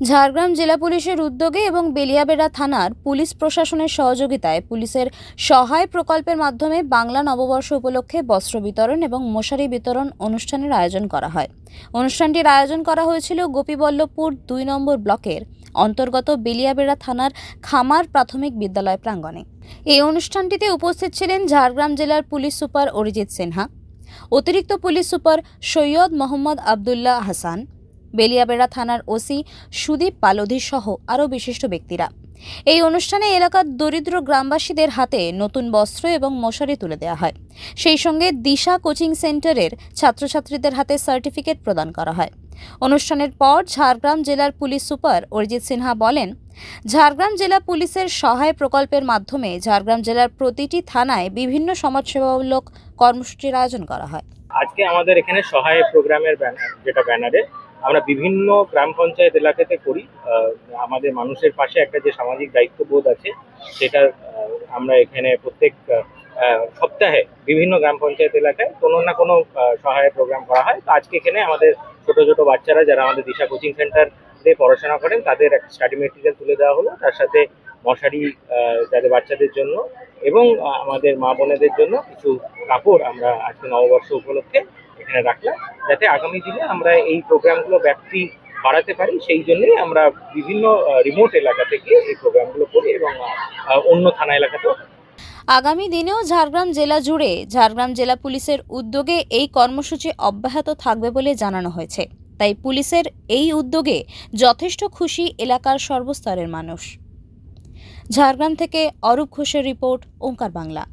ঝাড়গ্রাম জেলা পুলিশের উদ্যোগে এবং বেলিয়াবেড়া থানার পুলিশ প্রশাসনের সহযোগিতায় পুলিশের সহায় প্রকল্পের মাধ্যমে বাংলা নববর্ষ উপলক্ষে বস্ত্র বিতরণ এবং মশারি বিতরণ অনুষ্ঠানের আয়োজন করা হয়। অনুষ্ঠানটির আয়োজন করা হয়েছিল গোপীবল্লভপুর দুই নম্বর ব্লকের অন্তর্গত বেলিয়াবেড়া থানার খামার প্রাথমিক বিদ্যালয় প্রাঙ্গণে। এই অনুষ্ঠানটিতে উপস্থিত ছিলেন ঝাড়গ্রাম জেলার পুলিশ সুপার অরিজিৎ সিনহা, অতিরিক্ত পুলিশ সুপার সৈয়দ মোহাম্মদ আবদুল্লাহ হাসান বেলিয়াবেড়া থানার ওসি সুদীপ পালোধি সহ আরও বিশিষ্ট ব্যক্তিরা। এই অনুষ্ঠানে এলাকার দরিদ্র গ্রামবাসীদের হাতে নতুন বস্ত্র এবং মশারি তুলে দেওয়া হয়। সেই সঙ্গে দিশা কোচিং সেন্টারের ছাত্রছাত্রীদের হাতে সার্টিফিকেট প্রদান করা হয়। অনুষ্ঠানের পর ঝাড়গ্রাম জেলার পুলিশ সুপার অরিজিৎ সিনহা বলেন, ঝাড়গ্রাম জেলা পুলিশের সহায় প্রকল্পের মাধ্যমে ঝাড়গ্রাম জেলার প্রতিটি থানায় বিভিন্ন সমাজসেবামূলক কর্মসূচির আয়োজন করা হয়। আজকে আমাদের এখানে সহায় প্রোগ্রামের ব্যানার, যেটা ব্যানারে আমরা বিভিন্ন গ্রাম পঞ্চায়েত এলাকাতে করি। আমাদের মানুষের পাশে একটা যে সামাজিক দায়িত্ববোধ আছে সেটা আমরা এখানে প্রত্যেক সপ্তাহে বিভিন্ন গ্রাম পঞ্চায়েত এলাকায় কোনো না কোনো আহ, সহায় প্রোগ্রাম করা হয়। তো আজকে এখানে আমাদের ছোট ছোট বাচ্চারা যারা আমাদের দিশা কোচিং সেন্টারে পড়াশোনা করেন তাদের একটা স্টাডি মেটেরিয়াল তুলে দেওয়া হলো। তার সাথে মশারি যাদের বাচ্চাদের জন্য এবং আমাদের মা বোনেদের জন্য কিছু কাপড় আমরা আজকে নববর্ষ উপলক্ষে এখানে রাখলাম, যাতে আগামী দিনে আমরা এই প্রোগ্রামগুলো ব্যাপ্তি বাড়াতে পারি, সেই জন্যই আমরা বিভিন্ন রিমোট এলাকা থেকে এই প্রোগ্রামগুলো করি এবং অন্য থানা এলাকাতেও। আগামী দিনেও ঝাড়গ্রাম জেলা জুড়ে ঝাড়গ্রাম জেলা পুলিশের উদ্যোগে এই কর্মসূচি অব্যাহত থাকবে বলে জানানো হয়েছে। তাই পুলিশের এই উদ্যোগে যথেষ্ট খুশি এলাকার সর্বস্তরের মানুষ। ঝাড়গ্রাম থেকে অরূপ ঘোষের রিপোর্ট, ওঙ্কার বাংলা।